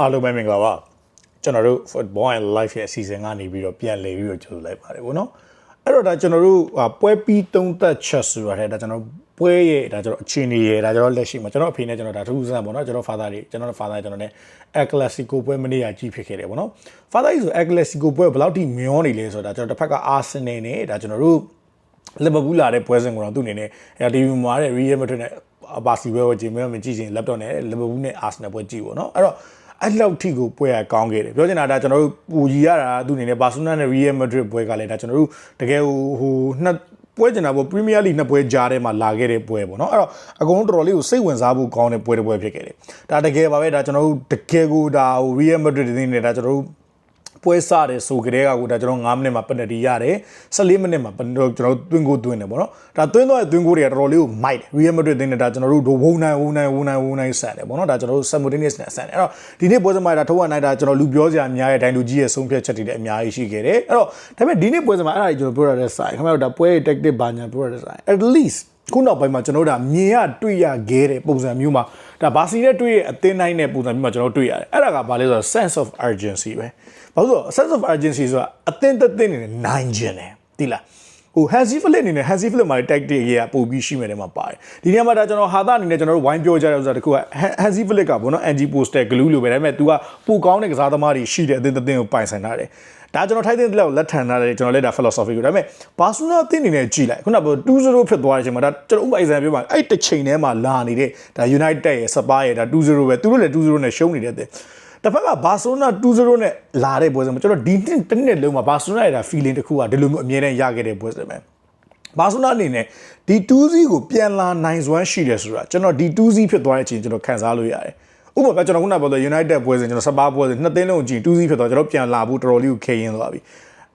အားလုံးပဲမင်္ဂလာပါကျွန်တော်တို့ football and life ရဲ့အစီအစဉ်ကနေပြီးတော့ပြန်လည်ပြီးတော့ကြိုဆိုလိုက်ပါတယ်ဗောနော်အဲ့တော့ဒါကျွန်တော်တို့ဟာပွဲပြီးသုံးသက်ချက်ဆိုတာတဲ့ဒါကျွန်တော်ပွဲရဲ့ဒါကျွန်တော်အခြေအနေရဲ့ဒါကျွန်တော်လက်ရှိမှာကျွန်တော်အဖေနဲ့ကျွန်တော်ဒါထူးဆန်းပေါ့နော်ကျွန်တော် father တွေကျွန်တော် father ကျွန်တော် ਨੇ El Clasico ပွဲမနေ့ကကြီးဖြစ်ခဲ့တယ်ဗောနော် father ကြီးဆို El Clasico ပွဲဘယ်လောက်ထိမျောနေလဲဆိုတာကျွန်တော်တစ်ဖက်က Arsenal နဲ့ဒါကျွန်တော်တို့လီဗာပူးလာတဲ့ပွဲစဉ်ကိုတော့သူ့အနေနဲ့အဲ TV မှာတဲ့ Real Madrid နဲ့ဘာစီပွဲကိုကြည့်မယ်မကြည့်ချင် laptop နဲ့လီဗာပူးနဲ့ Arsenal ပွဲကြည့်ပေါ့နော်အဲ့တော့ အဲ့လောက်ထိကိုပွဲရကောင်းခဲ့တယ်ပြောချင်တာဒါကျွန်တော်တို့ပူကြီးရတာသူအနေနဲ့ဘာစီလိုနာနဲ့ Real Madrid ပွဲကလည်းဒါကျွန်တော်တို့တကယ်ဟိုဟိုနှစ်ပွဲကျင်တာပေါ့ Premier League နှစ်ပွဲကြားထဲမှာလာခဲ့တဲ့ပွဲပေါ့နော်အဲ့တော့အကုန်လုံးတော်တော်လေးကိုစိတ်ဝင်စားဖို့ကောင်းတဲ့ပွဲတစ်ပွဲဖြစ်ခဲ့တယ်ဒါတကယ်ပါပဲဒါကျွန်တော်တို့တကယ်ကိုဒါဟို Real Madrid တွေနေဒါကျွန်တော်တို့ ပွဲစတယ်ဆိုကြတဲ့ကကိုဒါကျွန်တော်9မိနစ်မှာပနတီရတယ်14မိနစ်မှာကျွန်တော်တို့တွင်းကိုတွင်းတယ်ပေါ့နော်ဒါတွင်းတော့တွင်းကိုတွေကတော်တော်လေးကိုမိုက်တယ် Real Madrid တင်းနေတာကျွန်တော်တို့ဝုံနိုင်ဝုံနိုင်ဝုံနိုင်ဝုံနိုင်ဆန်တယ်ပေါ့နော်ဒါကျွန်တော်တို့ simultaneous နဲ့ဆန်တယ်အဲ့တော့ဒီနေ့ပွဲစမှာဒါထုတ်ဝနိုင်တာကျွန်တော်လူပြောစရာအများရဲ့ဒိုင်လူကြီးရဲ့ဆုံးဖြတ်ချက်တွေလည်းအများကြီးရှိခဲ့တယ်အဲ့တော့ဒါပေမဲ့ဒီနေ့ပွဲစမှာအဲ့ဒါကြီးကျွန်တော်ပြောရတဲ့ဆိုင်ခင်ဗျားတို့ဒါပွဲရဲ့ tactic ဘာညာပြောရတဲ့ဆိုင် at least ခုနောက်ပိုင်းမှာကျွန်တော်တို့ဒါမြင်ရတွေ့ရခဲ့တဲ့ပုံစံမျိုးမှာဒါဘာစီနဲ့တွေ့ရအသင်းတိုင်းတဲ့ပုံစံမျိုးမှာကျွန်တော်တွေ့ရတယ်အဲ့ဒါကဘာလဲဆိုတော့ sense of urgency ပဲဘာလို့လဲဆိုတော့ sense of urgency ဆိုတာအသင်းတစ်သင်းနေနဲ့နိုင်ခြင်းတယ်တိလား ဟို Hansi Flick အနေနဲ့ Hansi Flick မှာ tactic ရေးရပို့ပြီးရှိမယ်တဲ့မှာပါတယ်ဒီနေရာမှာဒါကျွန်တော်ဟာသအနေနဲ့ကျွန်တော်တို့ဝိုင်းပြောကြတဲ့ဥစ္စာတခုက Hansi Flick ကဘောနော် anti poster glue လို့ပဲဒါပေမဲ့ तू ကပိုကောင်းတဲ့ကစားသမားတွေရှိတဲ့အသင်းတစ်သင်းကိုပိုင်ဆိုင်ထားတယ်ဒါကျွန်တော်ထိုက်တဲ့လောက်လက်ထန်ထားတယ်ကျွန်တော်လက်တာ philosophy ကိုဒါပေမဲ့ဘာစနာအသင်းအနေနဲ့ကြည်လိုက်ခုနက2-0ဖြစ်သွားတဲ့အချိန်မှာဒါကျွန်တော်ဥပမာ example ပြောပါအဲ့တစ်ချိန်ထဲမှာလာနေတဲ့ဒါ United ရဲ့ Spurs ရဲ့ဒါ2-0ပဲသူတို့လည်း2-0နဲ့ရှုံးနေတဲ့အသင်း တစ်ဖက်ကဘာဆိုနာ2-0နဲ့လာတဲ့ပွဲစဉ်မှာကျွန်တော်ဒီနှစ်တစ်နှစ်လုံးမှာဘာဆိုနာရဲ့ဒါ feeling တစ်ခုကဒီလိုမျိုးအမြဲတမ်းရခဲ့တဲ့ပွဲစဉ်ပဲဘာဆိုနာအနေနဲ့ဒီ2-0ကိုပြန်လာနိုင်စွမ်းရှိတယ်ဆိုတာကျွန်တော်ဒီ2-0ဖြစ်သွားတဲ့အချိန်ကျွန်တော်ခံစားလို့ရတယ်ဥပမာကျွန်တော်ခုနကပြောတဲ့ United ပွဲစဉ်ကျွန်တော်စပါးပွဲစဉ်နှစ်သင်းလုံးကြည့်2-0ဖြစ်သွားကျွန်တော်ပြန်လာဖို့တော်တော်လေးကိုခေရင်သွားပြီ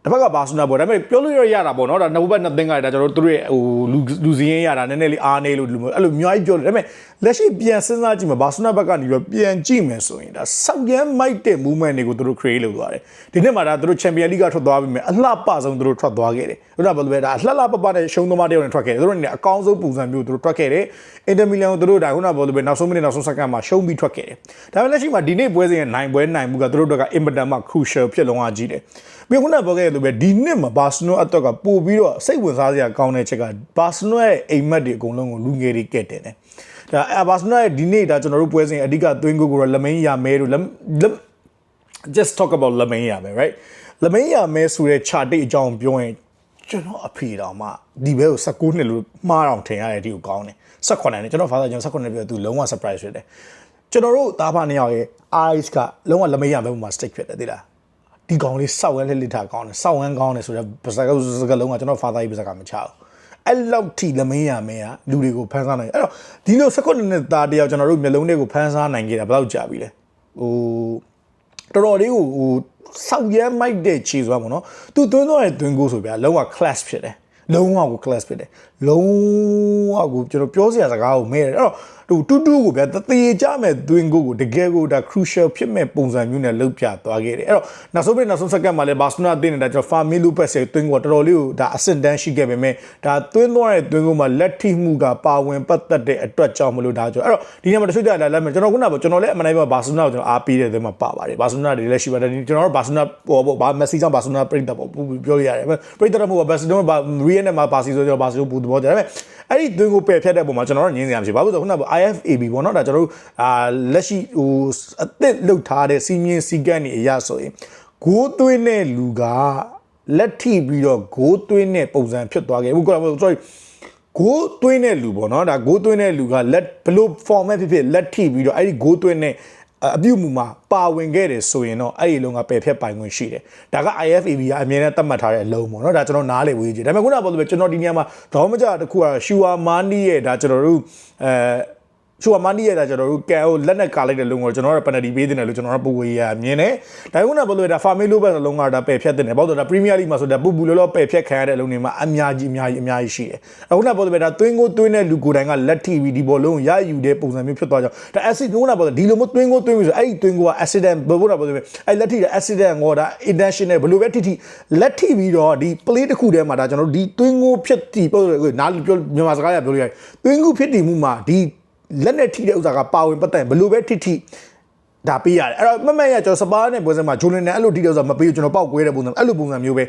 တစ်ဖက်ကဘာစနာပေါ့ဒါပေမဲ့ပြောလို့ရရတာပေါ့နော်ဒါနှစ်ဘက်နှစ်သင်းကဒါကျွန်တော်တို့ရဲ့ဟိုလူလူစည်းရင်ရတာနည်းနည်းလေးအားနေလို့ဒီလိုအဲ့လိုအများကြီးပြောတယ်ဒါပေမဲ့လက်ရှိပြန်စဉ်းစားကြည့်မှာဘာစနာဘက်ကနေပြီးပြန်ကြည့်မယ်ဆိုရင်ဒါဆောက်ရမ်းမိုက်တဲ့ movement တွေကိုသူတို့ create လုပ်သွားတယ်ဒီနှစ်မှာဒါသူတို့ Champion League ကထွက်သွားပြီမဲ့အလှပဆုံးသူတို့ထွက်သွားခဲ့တယ်ဟုတ်တယ်ဘယ်လိုပဲဒါအလှလှပပနဲ့ရှုံးသမားတယောက်နဲ့ထွက်ခဲ့တယ်သူတို့အနေနဲ့အကောင်းဆုံးပုံစံမျိုးသူတို့ထွက်ခဲ့တယ် Inter Milan ကိုသူတို့ဒါခုနကဘယ်လိုပဲနောက်ဆုံးမိနစ်နောက်ဆုံးစက္ကန့်မှာရှုံးပြီးထွက်ခဲ့တယ်ဒါပေမဲ့လက်ရှိမှာဒီနေ့ပွဲစဉ်ရဲ့နိုင်ပွဲနိုင်မှုကသူတို့တို့ကအင်မတန်မှ crucial ဖြစ်လုံးအောင်ကြီးတယ်ပြီးခုနကပြောခဲ့လို့ပဲဒီနှစ်မှာဘာစနိုအတွက်ကပို့ပြီးတော့စိတ်ဝင်စားစရာကောင်းတဲ့ချက်ကဘာစနိုရဲ့အိမ်မက်တွေအကုန်လုံးကိုလူငယ်တွေကဲ့တင်တယ် ဒါအဘာစနိုရဲ့ဒီနေ့ဒါကျွန်တော်တို့ပွဲစဉ်အဓိကသွင်းကိုကိုတော့လမိန်ရမဲတို့ just talk about လမိန်ရမဲ right လမိန်ရမဲဆိုတဲ့ chart အကြောင်းပြောရင်ကျွန်တော်အဖေတော်မှဒီဘဲကို19နှစ်လို့မှားအောင်ထင်ရတဲ့ဒီကိုကောင်းတယ်18နဲ့ကျွန်တော် father ကျွန်တော်18နှစ်ပြည့်သူလုံးဝ surprise ဖြစ်တယ်ကျွန်တော်တို့သားဖနှစ်ယောက်ရဲ့ eyes ကလုံးဝလမိန်ရမဲပုံမှာ stick ဖြစ်တယ်သိလားဒီကောင်လေးစောက်ဝဲလက်လက်ထားကောင်းတယ်စောက်ဝမ်းကောင်းတယ်ဆိုတော့ပါစကစကလုံးကကျွန်တော် father ကြီးပါစကမချအောင် အဲ့လောက်ထိလမင်းရမင်းကလူတွေကိုဖန်ဆားနိုင်အဲ့တော့ဒီလိုစကွတ်နဲ့သားတယောက်ကျွန်တော်တို့မျိုးလုံးတွေကိုဖန်ဆားနိုင်ကြတာဘယ်လောက်ကြာပြီလဲဟိုတော်တော်လေးကိုဟိုစောက်ရဲမိုက်တဲ့ခြေစွမ်းပေါ့နော်သူသွင်းသွားတဲ့သွင်းကိုဆိုပြလုံးဝ class ဖြစ်တယ် လုံးဝကို class ဖြစ်တယ်လုံးဝကိုကျွန်တော်ပြောစရာစကားကိုမဲတယ်အဲ့တော့ဟိုတူတူကိုဗျာတသေးကြမဲ့သွင်းကိုကိုတကယ်ကိုဒါ crucial ဖြစ်မဲ့ပုံစံမျိုးနဲ့လှုပ်ပြသွားခဲ့တယ်အဲ့တော့နောက်ဆုံးပြနောက်ဆုံးစက္ကန့်မှာလည်းဘာစနာတင်းနေတာကျွန်တော် Fermin Lopez ရဲ့သွင်းကိုတော်တော်လေးကိုဒါအဆင့်တန်းရှိခဲ့ပေမဲ့ဒါသွင်းသွားတဲ့သွင်းကိုမှာလက်ထိမှုကပါဝင်ပတ်သက်တဲ့အတွက်ကြောင့်မလို့ဒါကြောင့်အဲ့တော့ဒီနေ့မှာတချို့ကြလာလက်မဲ့ကျွန်တော်ခုနကကျွန်တော်လည်းအမှန်တိုင်းဘာစနာကိုကျွန်တော်အားပေးတဲ့သူမှာပါပါတယ်ဘာစနာတွေလည်းရှိပါတယ်ကျွန်တော်တို့ဘာစနာဟိုဘာမက်ဆီကြောင့်ဘာစနာပြိတ္တပေါ့ပြောရတယ်ပြိတ္တမှုကဘာစနာဘာရီယန်နဲ့မှာဘာစီဆိုကျွန်တော်ဘာစီကိုပူသဘောကြတယ်ဒါပေမဲ့အဲ့ဒီသွင်းကိုပယ်ဖြတ်တဲ့ပုံမှာကျွန်တော်တို့ငင်းစရာမရှိဘာလို့ဆိုခုနက IFAB ပေါ့နော်ဒါကျွန်တော်တို့အာလက်ရှိဟိုအသစ်လုတ်ထားတဲ့စီမင်းစီကန်းတွေအရာဆိုရင်ဂိုးသွင်းတဲ့လူကလက်ထိပြီးတော့ဂိုးသွင်းတဲ့ပုံစံဖြစ်သွားခဲ့ဘူးကော sorry ဂိုးသွင်းတဲ့လူပေါ့နော်ဒါဂိုးသွင်းတဲ့လူကလက်ဘလို့ format ဖြစ်ဖြစ်လက်ထိပြီးတော့အဲ့ဒီဂိုးသွင်းတဲ့ အပြုတ်မှုမှာပါဝင်ခဲ့တယ်ဆိုရင်တော့အဲ့ဒီလုံးကပယ်ဖြတ်ပိုင်ခွင့်ရှိတယ်ဒါက IFAB ကအမြဲတမ်းသတ်မှတ်ထားတဲ့အလုံးပေါ့နော်ဒါကျွန်တော်နားလေဝေးကြည့်ဒါပေမဲ့ခုနကပြောလို့ပဲကျွန်တော်ဒီနေရာမှာဒေါမကြတစ်ခုကရှူအာမာနီရဲ့ဒါကျွန်တော်တို့အဲ ရှူအမန်ဒီရဲ့ဒါကျွန်တော်တို့ကန်ကိုလက်နဲ့ကာလိုက်တဲ့လုံကိုကျွန်တော်တို့ပနတီပေးတင်တယ်လို့ကျွန်တော်တို့ပုံဝေးရမြင်တယ်။ဒါကုန်းကဘယ်လိုလဲဒါဖာမေလိုဘက်လုံကဒါပယ်ဖြတ်တင်တယ်။ဘာလို့လဲဒါပရီးမီးယားလိမှာဆိုဒါပူပူလောလောပယ်ဖြတ်ခံရတဲ့လုံတွေမှာအများကြီးအများကြီးအများကြီးရှိတယ်။အခုနကဘယ်လိုလဲဒါသွင်းကိုသွင်းတဲ့လူကိုယ်တိုင်ကလက်ထိပြီးဒီဘောလုံးရယူတဲ့ပုံစံမျိုးဖြစ်သွားကြ။ဒါ acid ကုန်းကဘယ်လိုဒီလိုမျိုးသွင်းကိုသွင်းပြီးဆိုအဲ့ဒီသွင်းကိုက accident ဘယ်လိုလဲဘယ်လိုလဲအဲ့လက်ထိတဲ့ accident ကိုဒါ intentional ဘယ်လိုပဲထိထိလက်ထိပြီးတော့ဒီ play တစ်ခုတည်းမှာဒါကျွန်တော်တို့ဒီသွင်းကိုဖြစ်တည်ပြောနားပြောမြန်မာစကားရပြောလို့ရတယ်။သွင်းကိုဖြစ်တည်မှုမှာဒီ လက်နဲ့ထိတဲ့ဥစ္စာကပါဝင်ပတ်သက်ဘယ်လိုပဲထိထိဒါပေးရတယ်အဲ့တော့မမက်ရကျွန်တော်စပါးနဲ့ပွဲစဉ်မှာဂျိုလန်နဲ့အဲ့လိုဒီတော့ဆိုမပေးဘူးကျွန်တော်ပောက်ကွဲတဲ့ပုံစံအဲ့လိုပုံစံမျိုးပဲ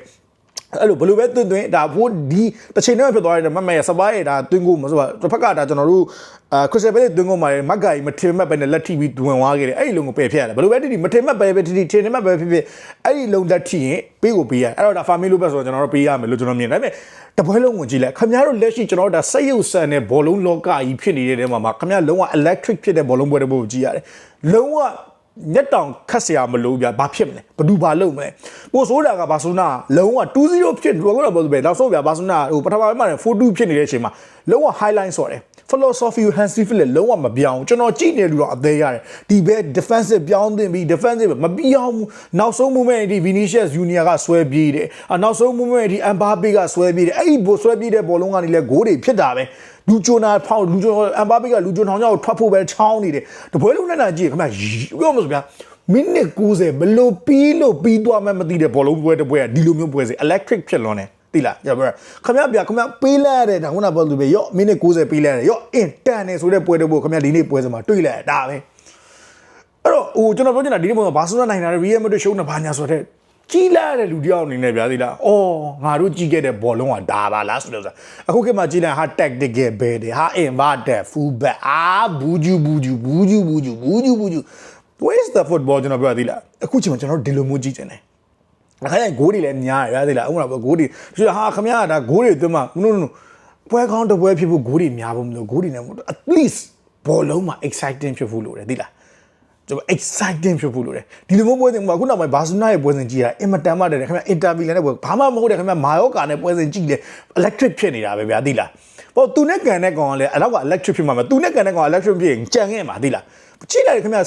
အဲ့လိုဘယ်လိုပဲတွင်တွင်ဒါဖို့ဒီတစ်ချိန်တည်းဖြစ်သွားတယ်မမက်ရစပါးရဒါတွင်ကိုမဆိုတော့တစ်ဖက်ကဒါကျွန်တော်တို့အာခရစ်စတယ်ဘဲတွင်ကိုမှာမက်ဂိုင်မထင်မှတ်ပဲနဲ့လက်ထိပြီးတွင်သွားခဲ့တယ်အဲ့ဒီလုံးကိုပယ်ဖျက်ရတယ်ဘယ်လိုပဲတိတိမထင်မှတ်ပဲပဲတိတိထင်မှတ်ပဲဖြစ်ဖြစ်အဲ့ဒီလုံးလက်ထိရင်ပေးကိုပေးရတယ်အဲ့တော့ဒါဖာမီလိုပဲဆိုတော့ကျွန်တော်တို့ပေးရမယ်လို့ကျွန်တော်မြင်တယ်ဒါပေမဲ့တပွဲလုံးကိုကြည့်လိုက်ခင်ဗျားတို့လက်ရှိကျွန်တော်တို့ဒါစက်ရုပ်ဆန်တဲ့ဘောလုံးလောကကြီးဖြစ်နေတဲ့နေရာမှာခင်ဗျားလုံးဝ electric ဖြစ်တဲ့ဘောလုံးပွဲတစ်ပွဲကိုကြည့်ရတယ်လုံးဝ ညက်တောင်ခတ်เสียမလို့ဗျာဘာဖြစ်မလဲဘယ်သူဘာလုပ်မလဲပိုဆိုးတာကဘာဆိုနာလုံးဝ2-0ဖြစ်တော့ကတော့ပဲနောက်ဆုံးဗျာဘာဆိုနာဟိုပထမပိုင်းမှာ4-2ဖြစ်နေတဲ့အချိန်မှာလုံးဝ highlight ဆိုတယ် philosophy ကို Hansi Flick လုံးဝမပြောင်းကျွန်တော်ကြည့်နေလို့တော့အသေးရတယ်ဒီဘက် defensive ပြောင်းသင့်ပြီး defensive မပြောင်းဘူးနောက်ဆုံး moment ဒီ Vinicius Junior ကဆွဲပြေးတယ်အနောက်ဆုံး moment ဒီ Mbappe ကဆွဲပြေးတယ်အဲ့ဒီဘောဆွဲပြေးတဲ့ဘောလုံးကနေလဲဂိုးတွေဖြစ်တာပဲ လူဂျိုနာဖောက်လူဂျိုအမ်ဘာဘေကလူဂျိုထောင်ကြောက်ထွက်ဖို့ပဲချောင်းနေတယ်တပွဲလုံးနဲ့နာကြည့်ခင်ဗျပြောမလို့ဗျာမိနစ်90ဘလို့ပြီးလို့ပြီးသွားမှမသိတဲ့ဘောလုံးပွဲတစ်ပွဲကဒီလိုမျိုးပွဲစီ electric ဖြစ်လွန်တယ်တိလားကျွန်တော်ခင်ဗျဗျခင်ဗျပေးလိုက်ရတဲ့ဒါခုနကပြောသူပဲရော့မိနစ်90ပေးလိုက်ရတယ်ရော့အင်တန်နေဆိုတဲ့ပွဲတစ်ပွဲခင်ဗျဒီနေ့ပွဲစမှာတွေ့လိုက်တာပဲအဲ့တော့ဟိုကျွန်တော်ပြောချင်တာဒီနေ့ပုံမှာဘာဆိုနိုင်တာရီယယ်မက်ဒရစ်ရှုံးနေဘာညာဆိုတဲ့ ကြီးလာတဲ့လူတယောက်အနေနဲ့ဗျာသီလား။အော်ငါတို့ကြီးခဲ့တဲ့ဘောလုံးကဒါပါလားဆိုလို့ဆိုအခုခေတ်မှာကြီးလာဟာ tactical ပဲတယ်ဟာ inverted full back အာဘူးဂျူဘူးဂျူဘူးဂျူဘူးဂျူဘူးဂျူဘူးဂျူ where's the football ကျွန်တော်ပြောသီလားအခုချိန်မှာကျွန်တော်ဒီလိုမျိုးကြီးကျင်တယ်။အခါကျရင်ဂိုးတွေလည်းများရဗျာသီလားအခုတော့ဂိုးတွေဆိုတော့ဟာခမရဒါဂိုးတွေသွင်းမှာ no no no ပွဲကောင်းတစ်ပွဲဖြစ်ဖို့ဂိုးတွေများဖို့မလို့ဂိုးတွေနဲ့ at least ဘောလုံးမှာ exciting ဖြစ်ဖို့လိုတယ်သီလား ကျွန်တော် exciting ဖြစ်ဖို့လိုတယ်ဒီလိုမျိုးပွဲစဉ်မှာခုနောက်ပိုင်းဘာစီလိုနာရဲ့ပွဲစဉ်ကြည့်ရအင်မတန်မှတယ်ခင်ဗျာအင်တာဗီလန်နဲ့ပွဲဘာမှမဟုတ်တယ်ခင်ဗျာမာယောကာနဲ့ပွဲစဉ်ကြည့်လေ electric ဖြစ်နေတာပဲဗျာသိလားဟိုသူနဲ့ကန်တဲ့ကောင်ကလည်းအဲ့တော့က electric ဖြစ်မှာမသူနဲ့ကန်တဲ့ကောင်က electric ဖြစ်ရင်ကြံခဲ့မှာသိလားကြည့်လိုက်ခင်ဗျာ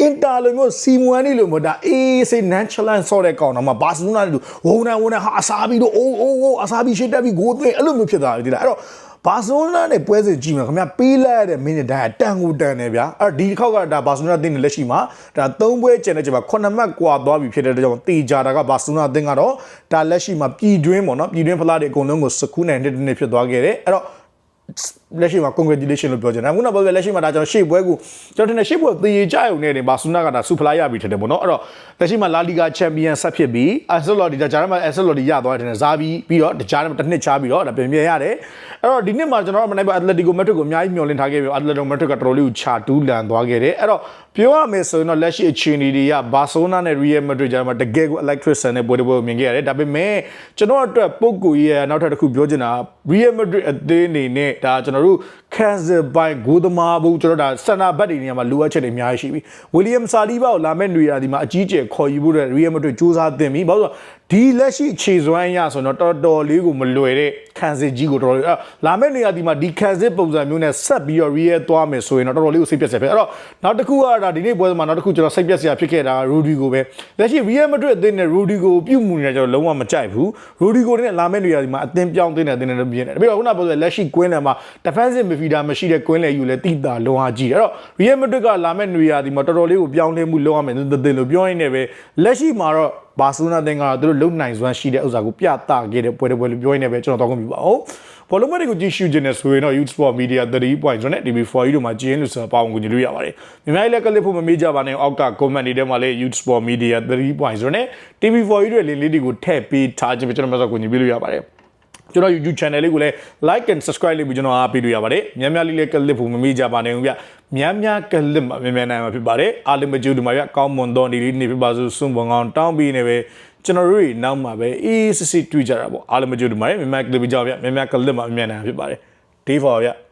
အင်တာလိုမျိုးစီမွန်နီလိုမျိုးဒါအေးစေး nonchalant ဆော့တဲ့ကောင်တော့မှဘာစီလိုနာတို့ဝုံနာဝုံနာဟာအစားပြီးတော့အိုးအိုးအိုးအစားပြီးရှစ်တက်ပြီးဂိုးသွင်းအဲ့လိုမျိုးဖြစ်သွားပြီသိလားအဲ့တော့ ဘာစီလိုနာနဲ့ပွဲစဉ်ကြည့်မှာခင်ဗျာပေးလိုက်ရတဲ့မိနစ်တိုင်းတန်ကိုတန်နေဗျာအဲ့ဒီတစ်ခေါက်ကဒါဘာစီလိုနာတင်းနေလက်ရှိမှာဒါ၃ပွဲကျန်တဲ့ချိန်မှာ9မှတ်ကွာသွားပြီဖြစ်တဲ့ကြောင့်တေချာတာကဘာစီလိုနာတင်းကတော့ဒါလက်ရှိမှာပြည်တွင်းပေါ့နော်ပြည်တွင်းဖလားတွေအကုန်လုံးကိုစကူးနိုင်တဲ့နေ့ဖြစ်သွားခဲ့တယ်အဲ့တော့ လက်ရှိမှာ congratulation လို့ပြောချင်တယ်အခုနောက်ပြောပြလက်ရှိမှာဒါကျွန်တော်ရှေ့ပွဲကိုကျွန်တော်တင်ရှေ့ပွဲသေရကြရုံနဲ့နေဘာဆူနာကဒါဆူဖလာရပြီထင်တယ်ပေါ့နော်အဲ့တော့လက်ရှိမှာလာလီဂါချန်ပီယံဆက်ဖြစ်ပြီးအဆက်လော်ဒီဒါဂျာရမှာအဆက်လော်ဒီရသွားတယ်ဇာပြီးပြီးတော့ဂျာရမှာတစ်နှစ်ချပြီးတော့ဒါပြင်ပြရတယ်အဲ့တော့ဒီနှစ်မှာကျွန်တော်တို့မနိုင်ပါအက်တလက်တီကိုမက်ထရစ်ကိုအများကြီးမျှော်လင့်ထားခဲ့ပြီးအက်တလက်တီကိုမက်ထရစ်ကတော်တော်လေးကိုချာတူးလန်သွားခဲ့တယ်အဲ့တော့ပြောရမယ်ဆိုရင်တော့လက်ရှိအခြေအနေတွေကဘာဆိုနာနဲ့ရီယယ်မက်ဒရစ်ဂျာမှာတကယ်ကို electric ဆန်တဲ့ပွဲတစ်ပွဲကိုမြင်ခဲ့ရတယ်ဒါပေမဲ့ကျွန်တော်အတွက်ပုံကူရဲ့နောက်ထပ်တစ်ခုပြောချင်တာရီယယ်မက်ဒရစ်အသင်းအနေနဲ့ဒါကျွန်တော်တို့ကန်ဆယ်ဘိုင်ဂိုးသမားဘူးကျွန်တော်ဒါစန်နာဘတ်တွေနေရာမှာလိုအပ်ချက်တွေအများကြီးရှိပြီဝီလီယမ်ဆာလီဘာကိုလာမဲ့နေရာဒီမှာအကြီးကျယ်ခေါ်ယူဖို့တဲ့ရီယယ်မက်ဒရစ်စူးစမ်းတင်ပြီဘာလို့ ဒီလက်ရှိခြေစွမ်းရဆိုတော့တော်တော်လေးကိုမလွယ်တဲ့ကန်ဆယ်ကြီးကိုတော်တော်လေးလာမဲ့နေရာဒီမှာဒီကန်ဆယ်ပုံစံမျိုးနဲ့ဆက်ပြီးတော့ရီယယ်သွားမယ်ဆိုရင်တော့တော်တော်လေးကိုစိတ်ပြတ်စရာဖြစ်အဲ့တော့နောက်တစ်ခုကဒါဒီနေ့ပွဲမှာနောက်တစ်ခုကျွန်တော်စိတ်ပြတ်စရာဖြစ်ခဲ့တာရူဒီကိုပဲလက်ရှိရီယယ်မက်ဒရစ်အသင်းနဲ့ရူဒီကိုပြုတ်မှုနေတာကျွန်တော်လုံးဝမကြိုက်ဘူးရူဒီကိုနဲ့လာမဲ့နေရာဒီမှာအသင်းပြောင်းတင်တဲ့အသင်းနဲ့လည်းပြင်းတယ်ပြီးတော့ခုနကပြောတဲ့လက်ရှိကွင်းလယ်မှာ defensive midfielder မရှိတဲ့ကွင်းလယ်ယူလဲတိတာလုံးဝကြီးတယ်အဲ့တော့ Real Madrid ကလာမဲ့နေရာဒီမှာတော်တော်လေးကိုပြောင်းလဲမှုလုပ်ရမယ်သတဲ့လို့ပြောရင်းနဲ့ပဲလက်ရှိမှာတော့ ဘာစီလိုနာတင်ကတော့သူတို့လုံနိုင်စွမ်းရှိတဲ့ဥစ္စာကိုပြသခဲ့တဲ့ပွဲတစ်ပွဲလို့ပြောရင်းနဲ့ပဲကျွန်တော်တောင်းခွင့်ပြုပါအောင်ဘောလုံးမတွေကိုကြည့်ရှုခြင်းနဲ့ဆိုရင်တော့ Youth Sport Media 3.0နဲ့ TV4 တို့မှာကျင်းလို့ဆိုပေါင်းကိုကြည့်လို့ရပါတယ်။မြန်မာလည်းကလစ်ဖို့မမေ့ကြပါနဲ့အောက်က comment တွေထဲမှာလည်း Youth Sport Media 3.0နဲ့ TV4 တို့ရဲ့လင်းလေးတွေကိုထည့်ပေးထားခြင်းပဲကျွန်တော်မျိုးဆိုကိုကြည့်လို့ရပါတယ်။ ကျွန်တော် YouTube channel လေးကိုလည်း like and subscribe လုပ်ပြီးကျွန်တော်အားပေးလို့ရပါတယ်။များများလေးလည်းကလစ်ဖို့မမေ့ကြပါနဲ့ဦးဗျ။များများကလစ်မှာများများနိုင်မှာဖြစ်ပါတယ်။အားလုံးမကြည့်လို့မှာဗျ။ကောင်းမွန်သောနေ့လေးနေဖြစ်ပါစို့စွန့်ပွန်ကောင်းတောင်းပြီးနေပဲကျွန်တော်တို့တွေနောက်မှာပဲအေးစစ်စစ်တွေ့ကြတာပေါ့။အားလုံးမကြည့်လို့မှာများများကလစ်ပြီးကြပါဗျ။များများကလစ်မှာများများနိုင်မှာဖြစ်ပါတယ်။ day for ဗျ။